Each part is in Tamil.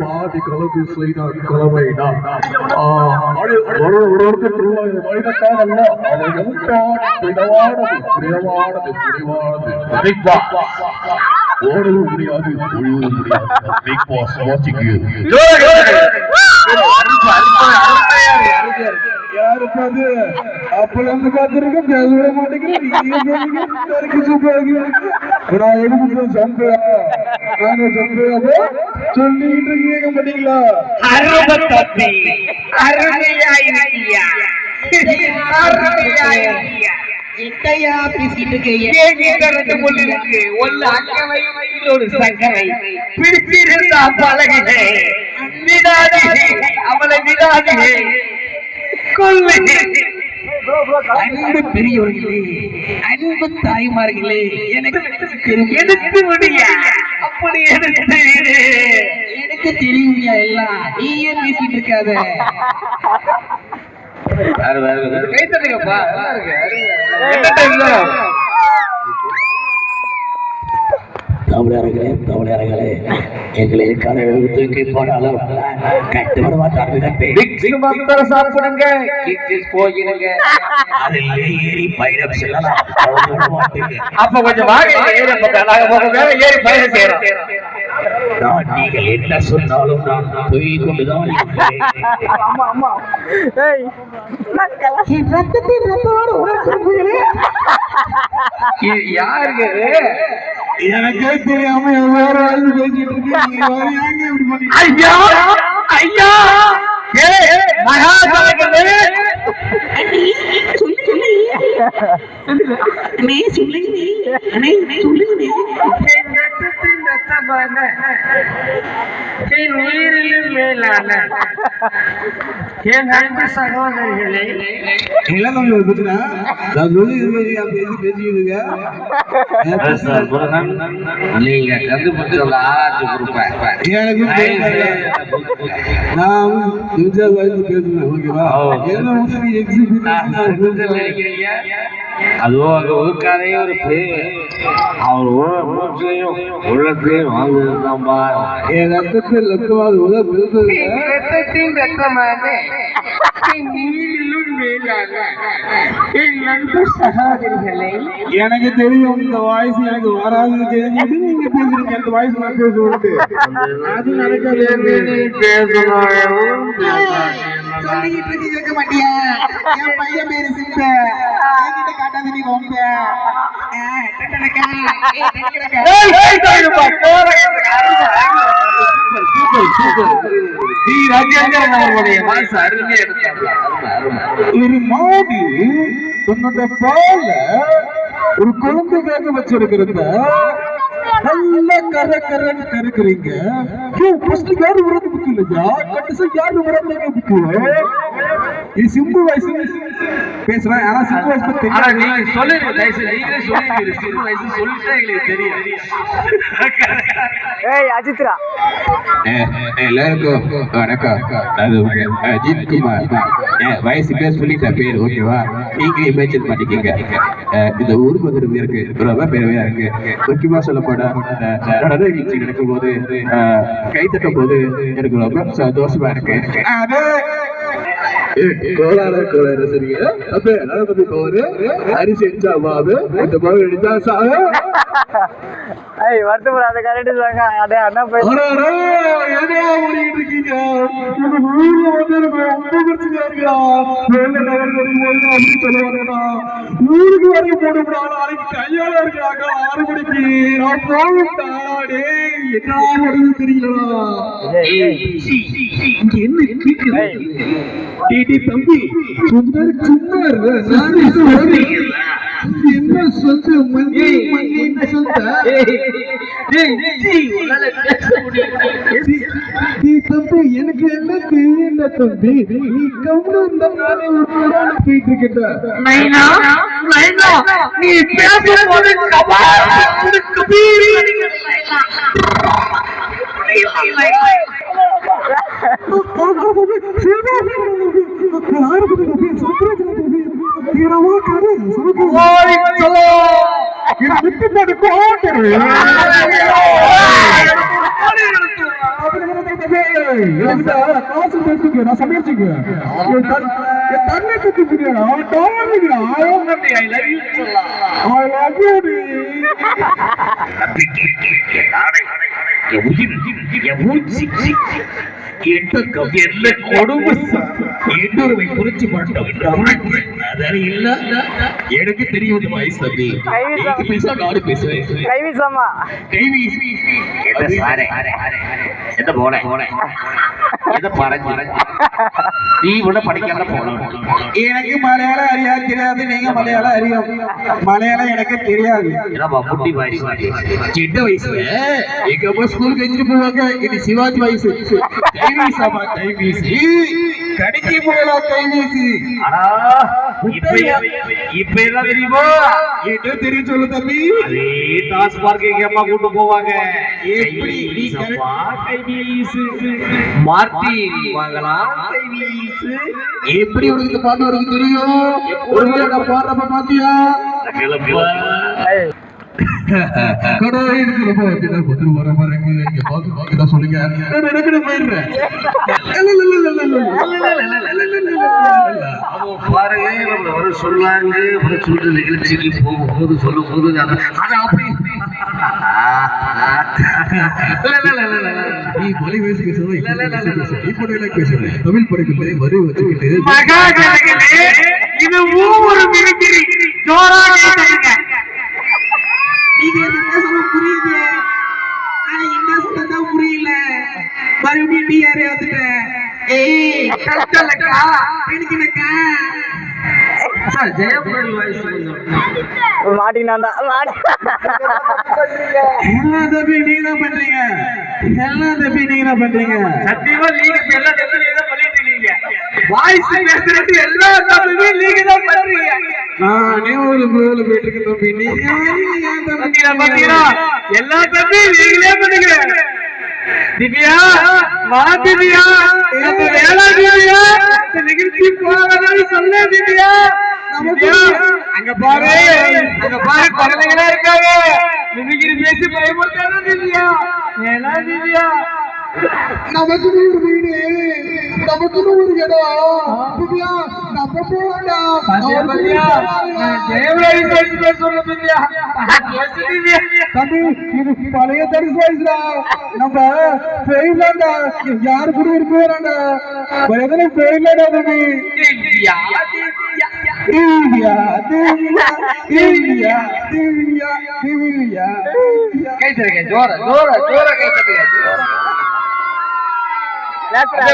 பாதி கலந்து செய்த கலவைதான் ஒருவருக்கு மனிதக்காரல்ல அதை எவ்வாறு பிடவானது பிரியமானது பிடிவானது ஓடவும் முடியாது ஒழுவவும் முடியாது. பிக் பாஸ் வாட்சிக்கு அது அப்பல இருந்து பாத்துருக்க பேச விட மாட்டேங்கிறேன் நான் எடுத்து சந்தையா நாங்க சந்தையா சொல்லிட்டு இருக்கீங்க மாட்டீங்களா அருபத்தொத்தி அருமையாயிருக்கியா அருமையாயிருக்கியா எட்டையா பேசிட்டு இருக்கீங்க ஏகிட்ட ரெண்டு முள்ளு இருக்கு? ஒன்னு அக்கவை இன்னொரு சக்கரை பிடிச்சிருந்தா பழகுதே விடாதே. அவளை விடாதே. கொள்ளு அன்பு பெரியவர்களே அன்பு தாய்மார்களே எனக்கு தெரியும். எடுத்து முடிய? அப்படி எடுத்து. எனக்கு தெரியுங்க எல்லாம். நீ ஏன் பேசிட்டு இருக்காத. கை தட்டுங்கப்பா நல்லா தமிழர்களே தமிழர்களே எங்களை கடவுள் தூக்கி போனாலும் மாட்டார்கள் விக்ஸ் மாத்திரம் சாப்பிடுங்க போயிருங்க. அதில் ஏறி பயணம் செல்லலாம். விட மாட்டீங்க. அப்ப கொஞ்சம் ஏறி பயணம் செய்யறோம். நான் நீங்கள் என்ன சொன்னாலும் நான் போய் கொண்டுதான் ரத்தத்தின்? எனக்கே தெரியாம வேற ஆளு பேசிட்டு இருக்கீங்க வேற ஏங்க இப்படி பண்ணீங்க ஐயா ஐயா ஏ மகா தலைவரே அண்ணே சொல்லு சொல்லு அண்ணே சொல்லுங்க நீ அண்ணே சொல்லுங்க நீ என் ரத்தத்தின் ரத்தமான என் உயிரிலும் மேலான என் அன்பு சகோதரிகளே இளநங்க பத்தினா நான் சொல்லி பேசி பேசிக்கிட்டு நீங்க கண்டுபிடிச்சவங்க ஆராய்ச்சி கொடுப்பேன் எனக்கு தெரியல. நான் நிமிஷம் வயசு பேசுறேன் ஓகேவா அதுவும் அங்க ஒதுக்காதே ஒரு பேரு. அவர் மூச்சையும் உள்ளத்தையும் வாழ்ந்துருந்தாம்பா என் ரத்தத்தில் ரத்தமாவது உள்ள பெருசது ரத்தத்தின் ரத்தமான எனக்கு தெரியும் இந்த வாய்ஸ் எனக்கு வராதுன்னு தெரிஞ்சுட்டு நீங்க பேசுறீங்க? அந்த வாய்ஸ் நான் பேச விட்டு அது நடக்காது. சொல்லிக்கிட்டு இருக்கு கேட்க மாட்டியா? என் பையன் பேரு சிம்ப என்கிட்ட காட்டாத நீ. ஒரு மாடு தன்னோட பால ஒரு குழந்தைக்காக வச்சிருக்கிறத ಎಲ್ಲ ಕರೆ ಕರೆ ಕರೆ ಕರೀಂಗ ನೀವು ಫಸ್ಟ್ ಯಾರು ಬರೋದು ಬಿಟ್ಟಿಲ್ಲ ಕಟ್ಟಿಸ ಯಾರು ಬರೋದು ಬಿಟ್ಟಿಲ್ಲ இது சிம்பு வயசு பேசுறேன் ஆனா சிம்பு வயசு பத்தி ஆனா. நீங்க சொல்லுங்க தயவு செஞ்சு நீங்களே சொல்லிடுங்க சிறு வயசு சொல்லிட்டா எங்களுக்கு தெரியும் அஹ், எல்லாருக்கும் வணக்கம். அது அஜித் குமார் வயசு பேர் சொல்லிட்டேன் பேர் ஓகேவா? நீங்களே மென்ஷன் பண்ணிக்கங்க. இந்த ஊருக்கு இருக்கு ரொம்ப பெருமையா இருக்கு. முக்கியமா சொல்ல போனா நடன நடக்கும் போது கை தட்டும் போது எனக்கு ரொம்ப சந்தோஷமா இருக்கு. அது கோளாறு கோளாறு சரிங்க அப்ப நலபதி போரு அரிசி அடிச்சா மாவு இந்த மாவு அடிச்சா சாவு ஐய் வருத்தப்படாத கரெக்ட் சொல்லுங்க அடே அண்ணா போய் என்னடா பண்ணிக்கிட்டு இருக்கீங்க? இந்த ஊர்ல வந்து ரொம்ப பிரச்சனையா இருக்குடா. வெளில நகருக்கு வரும்போது அப்படி சொல்லுவாங்கடா. ஊருக்கு வரைக்கும் போடும்டா, நாளைக்கு கல்யாணம் இருக்குடாக்கா, ஆறு மணிக்கு. நான் டேய், தெரியலடா. இங்க என்ன கேக்குது? டேய், தம்பி, சும்மா இருடா, நானே. இது என்ன சொல்ற மண்ணி மண்ணி என்ன சொல்ற? நீ தம்பி எனக்கு என்ன தெரியல தம்பி? நீ கம்முன்னு இருந்தா நானே ஒரு போயிட்டு இருக்கேன் நைனா நைனா நீ பேசும்போது கபால் கபீர் என்கிட்ட காசு பேசுங்க நான் தன்- என் தன்னை குத்துக்குங்க அவன் டாமிங்க ஐ லவ் யூ சொல்லலாம் I love you டி. நம்பிக்கை என் உயிர் என் மூச்சு என்ன கொடுமை இன்னொருவை புரிச்சு மாட்டோம் அதான இல்ல. எனக்கு தெரியும் வயசு தம்பி நீங்க பேச நானும் பேசுவேன். கை வீசாமா கைவி என்ன சாரே? என்ன போனே எதை பறஞ்சு நீ கூட படிக்காம போனோம் எனக்கு மலையாளம் அறியாது தெரியாது. நீங்க மலையாளம் அறியும் மலையாளம் எனக்கு தெரியாது. என்னப்பா முட்டி வாரி சின்ன வயசுல எங்க அம்மா ஸ்கூலுக்கு வச்சுட்டு போவாங்க. இது சிவாஜி வயசு. கைவீஸ் ஆமா கைவீஸ் கடைக்கு போகலாம் கைவீஸ் ஆனா இப்ப என்ன தெரியுமா? என்ன தெரியும் சொல்லு தம்பி. டாஸ் பார்க் எங்க அம்மா கூட்டு போவாங்க. எப்படி? வாங்கலாம். எப்படி உனக்கு பாட்டு உனக்கு தெரியும்? ஒரு வேளை நான் பாடுறப்ப பாத்தியா கிளம்புவா. கடை இருக்கிற பாத்தீங்கன்னா பத்து வர பாருங்க இங்க பாத்து பாத்துதான் சொல்லுங்க நான் எனக்கு போயிடுறேன் வர அப்புறம் சொல்ற நிகழ்ச்சிக்கு போகும்போது சொல்லும் போது அது அப்படி. நீ மொழி பேசி பேசுறேன் தமிழ் வரி வச்சுக்கிட்டு இது ஜோராக கேட்டதுங்க நீங்க என்ன பேசுறது புரியுது ஆனா என்ன சொல்றதா புரியல மறுபடியும் நீ யாரே வந்துட்டேன் ஏய் கஷ்டம்லக்கா எனக்கு என்னக்கா சார் ஜெயபுரி வயசு கொஞ்சம் மாட்டினாண்டா மாட்டி எல்லாம் தம்பி நீங்க தான் பண்றீங்க. எல்லாம் தம்பி நீங்க தான் பண்றீங்க. சத்தியமா நீங்க இப்ப எல்லா தப்பும் நீங்க தான் பண்ணிட்டு இருக்கீங்க. வாய்ஸ் பேசுறது எல்லா தப்புமே நீங்க தான் பண்றீங்க. நானே ஒரு கோல போயிட்டு இருக்கேன் தம்பி. நீங்க எல்லா தப்பையும் நீங்களே பண்ணுங்க திவ்யா வா திவ்யா. நம்ம வேலை திவ்யா இந்த நிகழ்ச்சி போறதான்னு சொல்ல திவ்யா. அங்க பாரு. அங்க பாரு குழந்தைங்களா இருக்காங்க. மிமிகிரி பேசி பயமுறுத்தாத திவ்யா. ஏன்னா திவ்யா. நமக்குன்னு ஒரு வீடு நமக்குன்னு ஒரு இடம். திவ்யா தம்பி இது பழைய தரிசு வயசுடா நம்ம போயிடலாம்டா யாரு கூட இருக்க வேணாம்டா எதனா போயிடலாம்டா தம்பி? தருங்க ஜோர ஜோர ஜோர கை தருங்க அப்படியே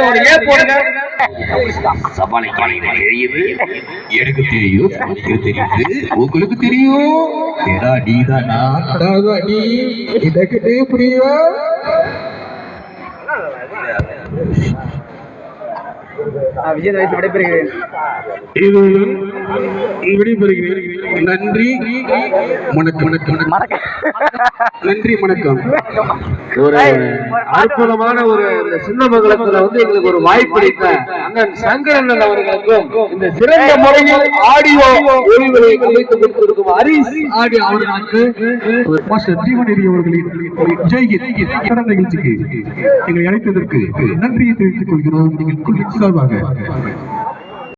ஒரு ஏ போடுங்க. எனக்கு தெரியும் எனக்கு தெரியுது. உங்களுக்கு தெரியும். ஏடா நீ புரியும் விஜய் வயசு விடைபெறுகிறேன். இது விடைபெறுகிறேன். நன்றி. வணக்கம். வணக்கம் நன்றி வணக்கம். ஒரு அற்புதமான ஒரு சின்னமங்கலத்துல வந்து எங்களுக்கு ஒரு வாய்ப்பு அளித்த அண்ணன் சங்கரண்ணன் அவர்களுக்கும் இந்த சிறந்த முறையில் ஆடியோ ஒளிவரை அமைத்து கொடுத்திருக்கும் ஹரிஸ் ஆடியோ அவர்களுக்கு மாஸ்டர் ஜீவநெறி அவர்களின் ஜெய்கித் நிகழ்ச்சிக்கு எங்களை அழைத்ததற்கு நன்றியை தெரிவித்துக் கொள்கிறோம். நீங்கள் विश्वास भाग है